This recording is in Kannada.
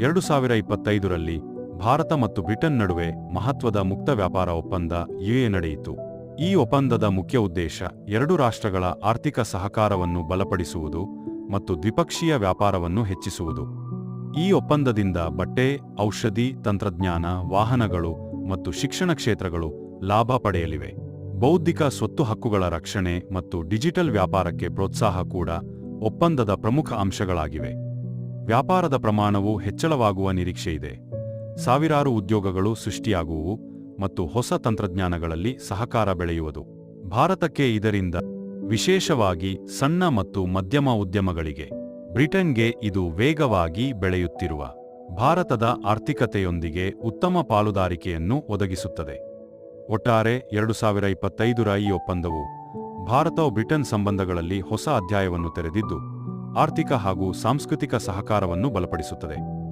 ಎರಡು ಸಾವಿರ ಇಪ್ಪತ್ತೈದರಲ್ಲಿ ಭಾರತ ಮತ್ತು ಬ್ರಿಟನ್ ನಡುವೆ ಮಹತ್ವದ ಮುಕ್ತ ವ್ಯಾಪಾರ ಒಪ್ಪಂದ ಯುಎ ನಡೆಯಿತು. ಈ ಒಪ್ಪಂದದ ಮುಖ್ಯ ಉದ್ದೇಶ ಎರಡು ರಾಷ್ಟ್ರಗಳ ಆರ್ಥಿಕ ಸಹಕಾರವನ್ನು ಬಲಪಡಿಸುವುದು ಮತ್ತು ದ್ವಿಪಕ್ಷೀಯ ವ್ಯಾಪಾರವನ್ನು ಹೆಚ್ಚಿಸುವುದು. ಈ ಒಪ್ಪಂದದಿಂದ ಬಟ್ಟೆ, ಔಷಧಿ, ತಂತ್ರಜ್ಞಾನ, ವಾಹನಗಳು ಮತ್ತು ಶಿಕ್ಷಣ ಕ್ಷೇತ್ರಗಳು ಲಾಭ ಪಡೆಯಲಿವೆ. ಬೌದ್ಧಿಕ ಸ್ವತ್ತು ಹಕ್ಕುಗಳ ರಕ್ಷಣೆ ಮತ್ತು ಡಿಜಿಟಲ್ ವ್ಯಾಪಾರಕ್ಕೆ ಪ್ರೋತ್ಸಾಹ ಕೂಡ ಒಪ್ಪಂದದ ಪ್ರಮುಖ ಅಂಶಗಳಾಗಿವೆ. ವ್ಯಾಪಾರದ ಪ್ರಮಾಣವು ಹೆಚ್ಚಳವಾಗುವ ನಿರೀಕ್ಷೆಯಿದೆ ಸಾವಿರಾರು ಉದ್ಯೋಗಗಳು ಸೃಷ್ಟಿಯಾಗುವು ಮತ್ತು ಹೊಸ ತಂತ್ರಜ್ಞಾನಗಳಲ್ಲಿ ಸಹಕಾರ ಬೆಳೆಯುವುದು. ಭಾರತಕ್ಕೆ ಇದರಿಂದ ವಿಶೇಷವಾಗಿ ಸಣ್ಣ ಮತ್ತು ಮಧ್ಯಮ ಉದ್ಯಮಗಳಿಗೆ, ಬ್ರಿಟನ್ಗೆ ಇದು ವೇಗವಾಗಿ ಬೆಳೆಯುತ್ತಿರುವ ಭಾರತದ ಆರ್ಥಿಕತೆಯೊಂದಿಗೆ ಉತ್ತಮ ಪಾಲುದಾರಿಕೆಯನ್ನು ಒದಗಿಸುತ್ತದೆ. ಒಟ್ಟಾರೆ ಎರಡು ಸಾವಿರ ಇಪ್ಪತ್ತೈದರ ಈ ಒಪ್ಪಂದವು ಭಾರತ ಬ್ರಿಟನ್ ಸಂಬಂಧಗಳಲ್ಲಿ ಹೊಸ ಅಧ್ಯಾಯವನ್ನು ತೆರೆದಿದ್ದು ಆರ್ಥಿಕ ಹಾಗೂ ಸಾಂಸ್ಕೃತಿಕ ಸಹಕಾರವನ್ನು ಬಲಪಡಿಸುತ್ತದೆ.